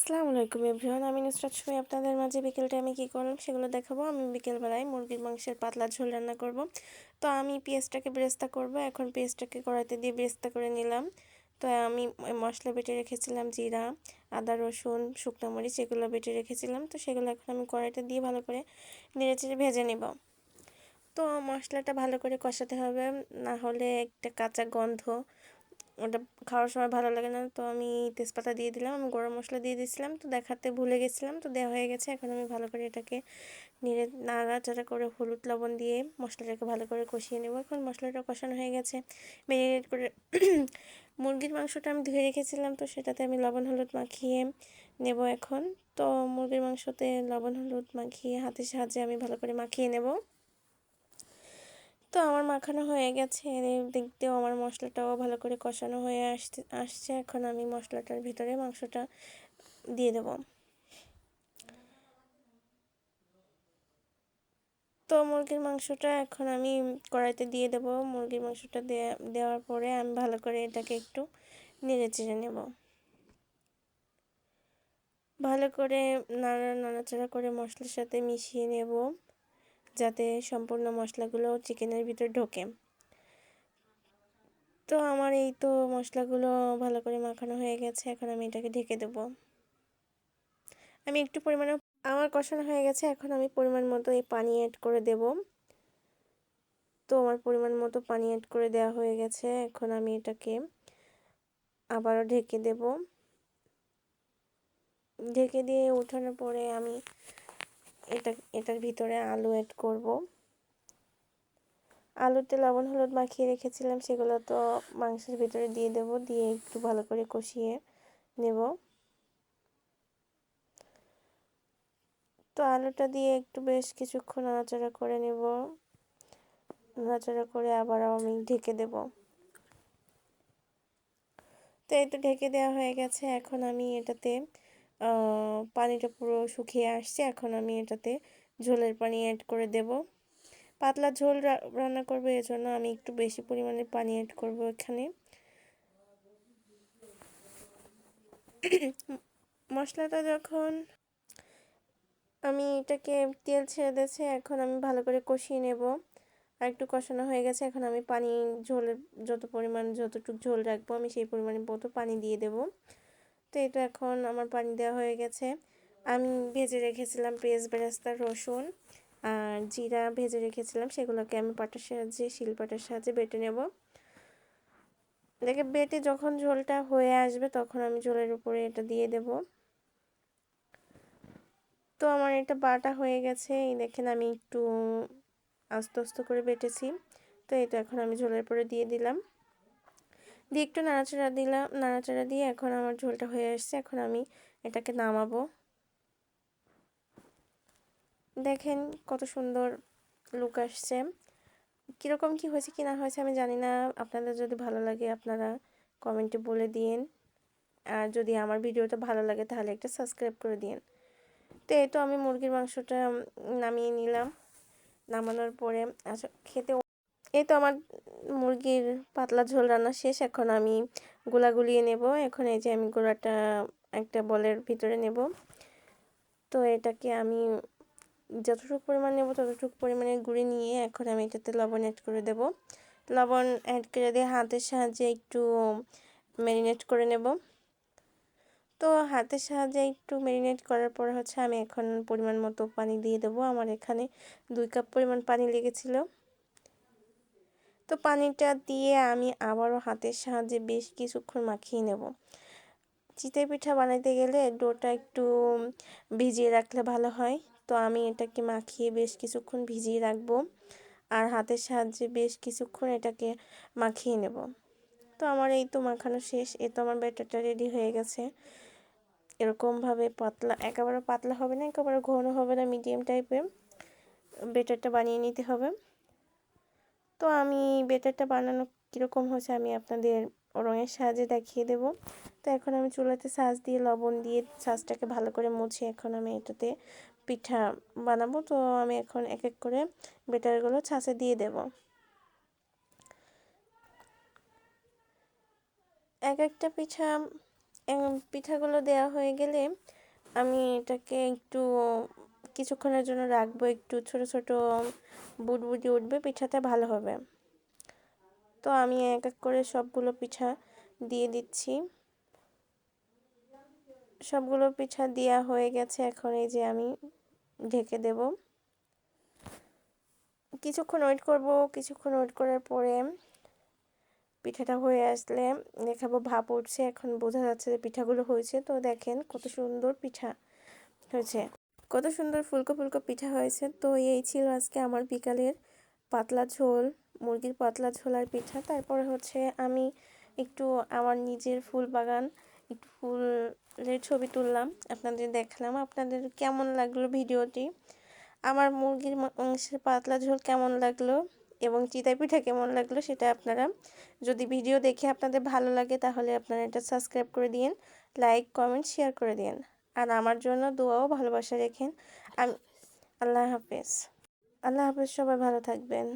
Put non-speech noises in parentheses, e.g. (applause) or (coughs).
আসসালামু আলাইকুম এভরিওয়ান, আমি নুসরাত সুমি। আপনাদের মাঝে বিকেলটা আমি কী করলাম সেগুলো দেখাবো। আমি বিকেলবেলায় মুরগির মাংসের পাতলা ঝোল রান্না করব। তো আমি পেঁয়াজটাকে ব্রেস্তা করব। এখন পেঁয়াজটাকে কড়াইতে দিয়ে ব্রেস্তা করে নিলাম। তো আমি মশলা বেটে রেখেছিলাম জিরা, আদা, রসুন, শুকনো মরিচ, এগুলো বেটে রেখেছিলাম। তো সেগুলো এখন আমি কড়াইতে দিয়ে ভালো করে নেড়ে চেড়ে ভেজে নেব। তো মশলাটা ভালো করে কষাতে হবে। না হলে একটা কাঁচা গন্ধ ওটা খাওয়ার সময় ভালো লাগে না, তো আমি তেজপাতা দিয়ে দিলাম, আমি গরম মশলা দিয়ে দিয়েছিলাম, তো দেখাতে ভুলে গেছিলাম, তো দেওয়া হয়ে গেছে, এখন আমি ভালো করে এটাকে নেড়ে নাড়াচাড়া করে হলুদ লবণ দিয়ে মশলাটাকে ভালো করে কষিয়ে নেব, এখন মশলাটা কষানো হয়ে গেছে মেরিনেট করে (coughs) মুরগির মাংসটা আমি ধুয়ে রেখেছিলাম, তো সেটাতে আমি লবণ হলুদ মাখিয়ে নেব এখন, তো মুরগির মাংসতে লবণ হলুদ মাখিয়ে হাতের সাহায্যে আমি ভালো করে মাখিয়ে নেব। তো আমার মাখানো হয়ে গেছে। দেখতেও আমার মশলাটাও ভালো করে কষানো হয়ে আসতে আসছে। এখন আমি মশলাটার ভিতরে মাংসটা দিয়ে দেব। তো মুরগির মাংসটা এখন আমি কড়াইতে দিয়ে দেব। মুরগির মাংসটা দেওয়ার পরে আমি ভালো করে এটাকে একটু নেড়ে চেড়ে নেব। ভালো করে নাড়া, নাড়াচাড়া করে মশলার সাথে মিশিয়ে নেব। যাতে সম্পূর্ণ মশলাগুলো চিকেনের ভিতর ঢোকে। তো আমার এই তো মশলাগুলো ভালো করে মাখানো হয়ে গেছে, এখন আমি এটাকে ঢেকে দেব। আমি একটু পরিমাণে আমার কষানো হয়ে গেছে, এখন আমি পরিমাণ মতো এই পানি অ্যাড করে দেব। তো আমার পরিমাণ মতো পানি অ্যাড করে দেওয়া হয়ে গেছে, এখন আমি এটাকে আবারও ঢেকে দেব। ঢেকে দিয়ে উঠানোর পরে আমি এটা, এটার ভিতরে আলু অ্যাড করব। আলুতে লবণ, হলুদ মাখিয়ে রেখেছিলাম, সেগুলো তো মাংসের ভিতরে দিয়ে দেব, দিয়ে একটু ভালো করে কষিয়ে নেব। তো আলুটা দিয়ে একটু বেশ কিছুক্ষণ নাড়াচাড়া করে নেব। নাড়াচাড়া করে আবার আমি ঢেকে দেব। তো এই তো ঢেকে দেওয়া হয়ে গেছে, এখন আমি এটাতে পানিটা পুরো শুকিয়ে আসছে। এখন আমি এটাতে ঝোলের পানি অ্যাড করে দেব। পাতলা ঝোল রান্না করব এজন্য আমি একটু বেশি পরিমাণে পানি অ্যাড করব এখানে। (coughs) মশলাটা যখন আমি এটাকে তেল ছেড়ে দিয়েছে, এখন আমি ভালো করে কষিয়ে নেব। আর একটু কষানো হয়ে গেছে, এখন আমি পানি ঝোলের যত পরিমাণ যতটুকু ঝোল রাখব, আমি সেই পরিমাণে মতো পানি দিয়ে দেব। তো এটা এখন আমার পানি দেওয়া হয়ে গেছে। আমি ভেজে রেখেছিলাম পেঁয়াজ, বেরাস্তা, রসুন আর জিরা ভেজে রেখেছিলাম। সেগুলোকে আমি পাটার সাহায্যে শিলপাটার সাহায্যে বেটে নেব। দেখে বেটে যখন ঝোলটা হয়ে আসবে তখন আমি ঝোলের উপরে এটা দিয়ে দেব। তো আমার এটা বাটা হয়ে গেছে। এই দেখেন আমি একটু আস্তে আস্তে করে বেটেছি। তো এটা এখন আমি ঝোলের পরে দিয়ে দিলাম। দিয়ে একটু নাড়াচাড়া দিলাম, নাড়াচাড়া দিয়ে এখন আমার ঝোলটা হয়ে আসছে, এখন আমি এটাকে নামাবো। দেখেন কত সুন্দর লুক আসছে। কীরকম কি হয়েছে, কি না হয়েছে আমি জানি না। আপনাদের যদি ভালো লাগে আপনারা কমেন্টে বলে দিন আর যদি আমার ভিডিওটা ভালো লাগে তাহলে একটা সাবস্ক্রাইব করে দিন তো এই তো আমি মুরগির মাংসটা নামিয়ে নিলাম। নামানোর পরে আচ্ছা খেতে এই তো আমার মুরগির পাতলা ঝোল রান্না শেষ, এখন আমি গোলা গুলিয়ে নেব। এখন এই যে আমি গোলাটা একটা বলের ভিতরে নেব। তো এটাকে আমি যতটুকু পরিমাণ নেব ততটুকু পরিমাণে গুঁড়ি নিয়ে এখন আমি এটাতে লবণ অ্যাড করে দেব। লবণ অ্যাড করে দিয়ে হাতের সাহায্যে একটু ম্যারিনেট করে নেব। তো হাতের সাহায্যে একটু ম্যারিনেট করার পর হচ্ছে আমি এখন পরিমাণ মতো পানি দিয়ে দেব। আমার এখানে দুই কাপ পরিমাণ পানি লেগেছিলো। তো পানিটা দিয়ে আমি আবারও হাতের সাহায্যে বেশ কিছুক্ষণ মাখিয়ে নেব। চিতই পিঠা বানাইতে গেলে ডোটা একটু ভিজিয়ে রাখলে ভালো হয়। তো আমি এটাকে মাখিয়ে বেশ কিছুক্ষণ ভিজিয়ে রাখব আর হাতের সাহায্যে বেশ কিছুক্ষণ এটাকে মাখিয়ে নেব। তো আমার এই তো মাখানো শেষ, এ তো আমার ব্যাটারটা রেডি হয়ে গেছে। এরকমভাবে পাতলা, একেবারে পাতলা হবে না, একেবারে ঘন হবে না, মিডিয়াম টাইপের বেটারটা বানিয়ে নিতে হবে। তো আমি বেটারটা বানানো কীরকম হয়েছে আমি আপনাদের রঙের সাহায্যে দেখিয়ে দেব। তো এখন আমি চুলাতে সাজ দিয়ে, লবণ দিয়ে সাজটাকে ভালো করে মুছে এখন আমি এটাতে পিঠা বানাবো। তো আমি এখন এক এক করে বেটারগুলো ছাঁচে দিয়ে দেব। এক একটা পিঠা পিঠাগুলো দেওয়া হয়ে গেলে আমি এটাকে একটু কিছুক্ষণের জন্য রাখব, একটু ছোট ছোট বুটবুটি উঠবে পিঠাটা ভালো হবে। তো আমি এক এক করে সবগুলো পিঠা দিয়ে দিচ্ছি। সবগুলো পিঠা দেওয়া হয়ে গেছে, এখন এই যে আমি ঢেকে দেব। কিছুক্ষণ ওয়েট করব, কিছুক্ষণ ওয়েট করার পরে পিঠাটা হয়ে আসলে দেখাবো, ভাপ উঠছে, এখন বোঝা যাচ্ছে যে পিঠাগুলো হয়েছে। তো দেখেন কত সুন্দর পিঠা হয়েছে। কত সুন্দর ফুলকো ফুলকো পিঠা হয়েছে। তো এই ছিল আজকে আমার বিকালের পাতলা ঝোল, মুরগির পাতলা ঝোল আর পিঠা। তারপরে হচ্ছে আমি একটু আমার নিজের ফুল বাগান, একটু ফুলের ছবি তুললাম, আপনাদের দেখলাম। আপনাদের কেমন লাগল ভিডিওটি? আমার মুরগির মাংসের পাতলা ঝোল কেমন লাগল? এবং চিতাই পিঠা কেমন লাগল সেটা আপনারা যদি ভিডিও দেখে আপনাদের ভালো লাগে তাহলে আপনারা এটা সাবস্ক্রাইব করে দিন লাইক, কমেন্ট, শেয়ার করে দিন আর আমার জন্য দোয়াও ভালোবাসা রেখেন। আমি আল্লাহ হাফেজ। আল্লাহ হাফেজ সবাই ভালো থাকবেন।